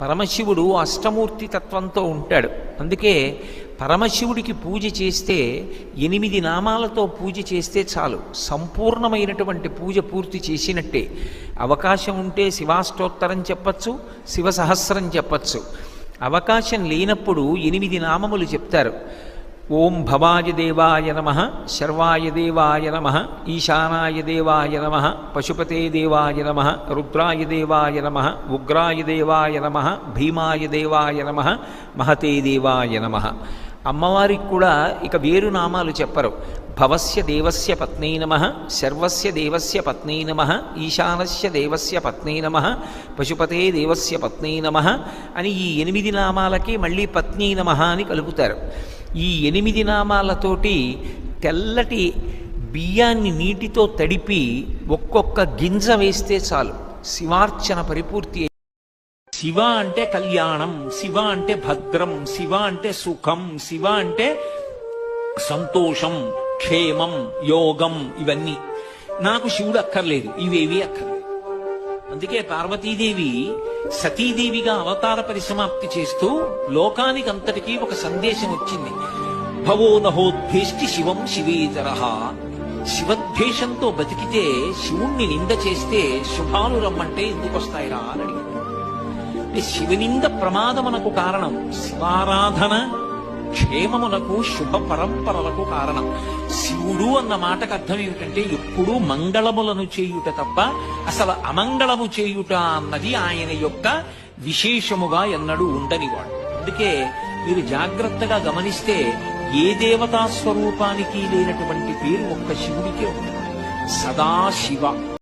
పరమశివుడు అష్టమూర్తి తత్వంతో ఉంటాడు. అందుకే పరమశివుడికి పూజ చేస్తే ఎనిమిది నామాలతో పూజ చేస్తే చాలు. సంపూర్ణమైనటువంటి పూజ పూర్తి చేసినట్టే. అవకాశం ఉంటే శివాష్టోత్తరం చెప్పచ్చు శివ సహస్రం చెప్పచ్చు. అవకాశం లేనప్పుడు ఎనిమిది నామములు చెప్తారు. ఓం భవాయ దేవాయ నమ శర్వాయ దేవాయ నమ ఈశానాయ దేవాయ నమ పశుపతే దేవాయ నమ రుద్రాయ దేవాయ నమ ఉగ్రాయ దేవాయ నమ భీమాయ దేవాయ నమ మహతే దేవాయ నమ. అమ్మవారికి కూడా ఇక వేరు నామాలు చెప్పరు. భవస్య దేవస్య పత్నీ నమ శర్వస్య దేవస్య పత్నీ నమ ఈశానస్య దేవస్య పత్నీ నమ పశుపతే దేవస్య పత్నీ నమ అని ఈ ఎనిమిది నామాలకి మళ్ళీ పత్నీ నమ అని కలుపుతారు. ఈ ఎనిమిది నామాలతోటి తెల్లటి బియ్యాన్ని నీటితో తడిపి ఒక్కొక్క గింజ వేస్తే చాలు. శివార్చన పరిపూర్తి శివ అంటే కళ్యాణం శివ అంటే భద్రం శివ అంటే సుఖం శివ అంటే సంతోషం క్షేమం యోగం ఇవన్నీ. నాకు శివుడు అక్కర్లేదు ఇవేవి అక్కర్లేదు. అందుకే పార్వతీదేవి సతీదేవిగా అవతార పరిసమాప్తి చేస్తూ లోకానికి అంతటికీ ఒక సందేశం వచ్చింది. భవో నహోద్భేష్టి శివం శివేతర శివద్వేషంతో బతికితే శివుణ్ణి నింద చేస్తే శుభాలు రమ్మంటే ఎందుకు వస్తాయిరా అని అడిగింది. శివనింద ప్రమాదం ప్రమాదమునకు కారణం శివారాధన క్షేమములకు శుభ పరంపరలకు కారణం. శివుడు అన్న మాటకు అర్థం ఏమిటంటే ఎప్పుడూ మంగళములను చేయుట తప్ప అసలు అమంగళము చేయుట అన్నది ఆయన యొక్క విశేషముగా ఎన్నడూ ఉండనివాడు. అందుకే మీరు జాగ్రత్తగా గమనిస్తే ఏ దేవతా స్వరూపానికి లేనటువంటి పేరు ఒక్క శివుడికే ఉంది సదాశివ